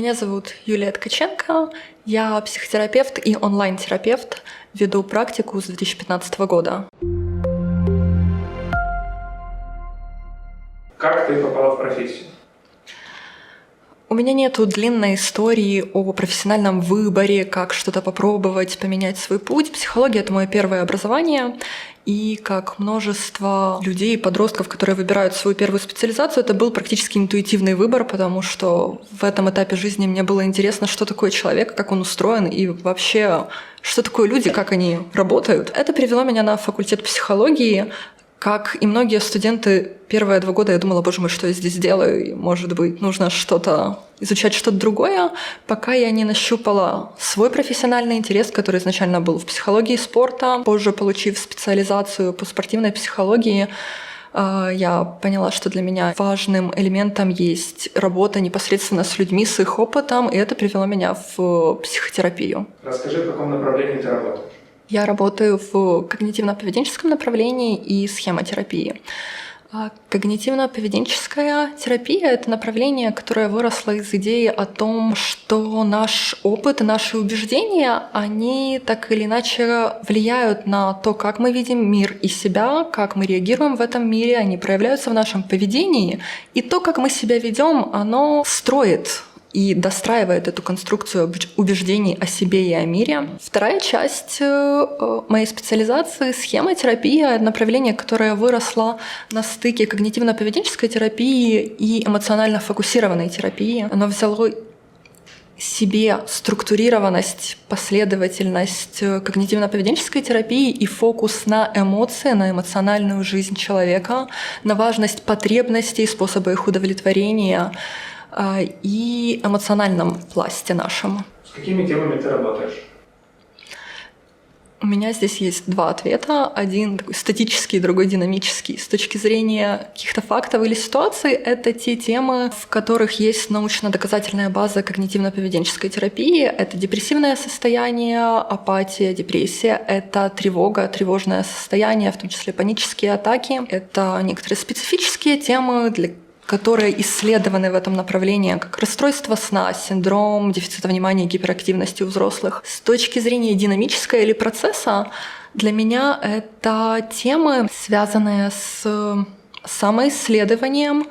Меня зовут Юлия Ткаченко, я психотерапевт и онлайн-терапевт, веду практику с 2015 года. Как ты попала в профессию? У меня нету длинной истории о профессиональном выборе, как что-то попробовать, поменять свой путь. Психология — это мое первое образование. И как множество людей, подростков, которые выбирают свою первую специализацию, это был практически интуитивный выбор, потому что в этом этапе жизни мне было интересно, что такое человек, как он устроен и вообще, что такое люди, как они работают. Это привело меня на факультет психологии, как и многие студенты, первые два года я думала, боже мой, что я здесь делаю, может быть, нужно что-то изучать что-то другое, пока я не нащупала свой профессиональный интерес, который изначально был в психологии спорта. Позже, получив специализацию по спортивной психологии, э, я поняла, что для меня важным элементом есть работа непосредственно с людьми, с их опытом, и это привело меня в психотерапию. Расскажи, в каком направлении ты работаешь? Я работаю в когнитивно-поведенческом направлении и схемотерапии. А когнитивно-поведенческая терапия — это направление, которое выросло из идеи о том, что наш опыт и наши убеждения, они так или иначе влияют на то, как мы видим мир и себя, как мы реагируем в этом мире, они проявляются в нашем поведении, и то, как мы себя ведем, оно строит и достраивает эту конструкцию убеждений о себе и о мире. Вторая часть э, э, моей специализации — схемотерапия, направление, которое выросло на стыке когнитивно-поведенческой терапии и эмоционально фокусированной терапии. Оно взяло себе структурированность, последовательность э, когнитивно-поведенческой терапии и фокус на эмоции, на эмоциональную жизнь человека, на важность потребностей, способы их удовлетворения, и эмоциональном пласте нашем. С какими темами ты работаешь? У меня здесь есть два ответа. Один такой статический, другой динамический. С точки зрения каких-то фактов или ситуаций, это те темы, в которых есть научно-доказательная база когнитивно-поведенческой терапии. Это депрессивное состояние, апатия, депрессия. Это тревога, тревожное состояние, в том числе панические атаки. Это некоторые специфические темы, для которые исследованы в этом направлении, как расстройство сна, синдром дефицита внимания и гиперактивности у взрослых. С точки зрения динамического или процесса, для меня это темы, связанные с самоисследованием,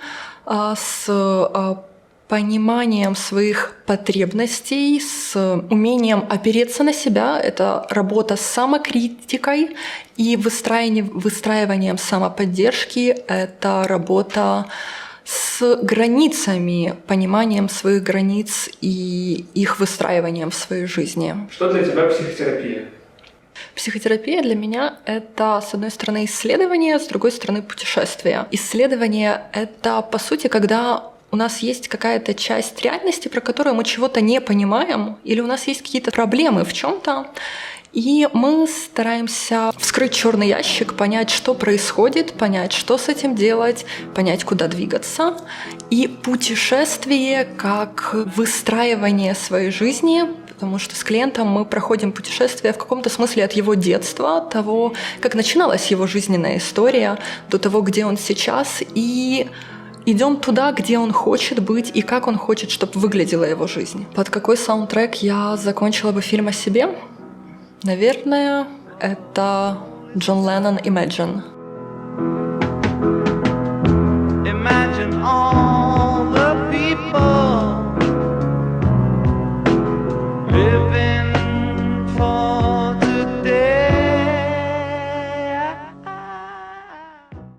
а, с а, пониманием своих потребностей, с умением опереться на себя. Это работа с самокритикой и выстраиванием, выстраиванием самоподдержки. Это работа с границами, пониманием своих границ и их выстраиванием в своей жизни. Что для тебя психотерапия? Психотерапия для меня — это, с одной стороны, исследование, с другой стороны, путешествие. Исследование — это, по сути, когда у нас есть какая-то часть реальности, про которую мы чего-то не понимаем, или у нас есть какие-то проблемы в чем-то, и мы стараемся вскрыть черный ящик, понять, что происходит, понять, что с этим делать, понять, куда двигаться. И путешествие как выстраивание своей жизни, потому что с клиентом мы проходим путешествие в каком-то смысле от его детства, от того, как начиналась его жизненная история, до того, где он сейчас, и идем туда, где он хочет быть и как он хочет, чтобы выглядела его жизнь. Под какой саундтрек я закончила бы фильм о себе? Наверное, это Джон Леннон Imagine. Imagine all